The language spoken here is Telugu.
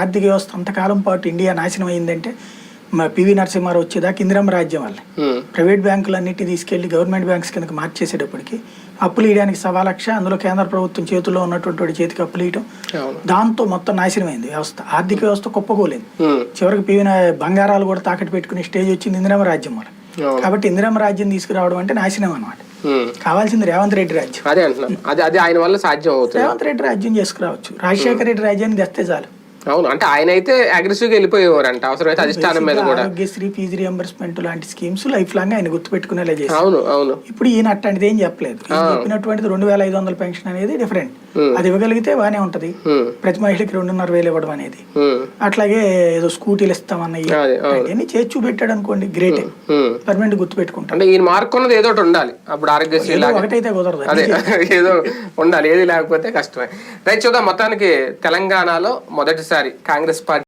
ఆర్థిక వ్యవస్థ అంతకాలం పాటు ఇండియా నాశనం అయిందంటే మా పివి నరసింహారావు వచ్చేదాకా ఇందిరమ్మ రాజ్యం వల్లే ప్రైవేట్ బ్యాంకులన్నిటి తీసుకెళ్ళి గవర్నమెంట్ బ్యాంక్స్ కిందకి మార్చేసేటప్పటికి అప్పులు ఇవ్వడానికి సవా లక్ష అందులో కేంద్ర ప్రభుత్వం చేతుల్లో ఉన్నటువంటి చేతికి అప్పులు ఇవ్వడం దాంతో మొత్తం నాశనమైంది వ్యవస్థ. ఆర్థిక వ్యవస్థ కుప్పకూలేదు. ఉమ్, చివరికి పివి బంగారాలు కూడా తాకట్టు పెట్టుకునే స్టేజ్ వచ్చింది ఇందిరమ్మ రాజ్యం వల్ల కాబట్టి ఇందిరమ్మ రాజ్యం తీసుకురావడం అంటే నాశనం అనమాట కావాల్సింది రేవంత్ రెడ్డి రాజ్యం. అదే అంటున్నాను అది అది ఆయన వల్ల సాధ్యం అవుతుంది. రేవంత్ రెడ్డి రాజ్యం చేసుకురావచ్చు. రాజశేఖర రెడ్డి రాజ్యాన్ని తెస్తే చాలు. అవును అంటే ఆయన అయితే అగ్రెసివ్గా వెళ్ళిపోయేవారంట. అవసరమైతే అధిష్టానం మీద కూడా. ఆరోగ్యశ్రీ ఫీజు రియంబర్స్మెంట్ లాంటి స్కీమ్స్ లైఫ్ లాంగ్ ఆయన గుర్తుపెట్టుకునేలా చేశారు. అవును అవును. ఇప్పుడు ఈయన అట్లాంటిది ఏం చెప్పలేదు. చెప్పినటువంటిది రెండు వేల ఐదు వందల పెన్షన్ అనేది డిఫరెంట్. అది ఇవ్వగలిగితే బానే ఉంటది. ప్రతి మహిళకి రెండున్నర వేలు ఇవ్వడం అనేది. అట్లాగే ఏదో స్కూటీలు ఇస్తామన్న. అన్ని చేసి చూపెట్టాడు అనుకోండి గ్రేటే. పర్మనెంట్ గుర్తు పెట్టుకుంటాం అంటే ఈయన మార్కున్నది ఏదో ఒకటి ఉండాలి. అప్పుడు ఆరోగ్యశ్రీ ఒకటైతే కుదరదు. అదే ఏదో ఉండాలి. ఏది లేకపోతే కష్టమే. రైట్ చూద్దాం. మొత్తానికి తెలంగాణలో మొదటిసారి కాంగ్రెస్ పార్టీ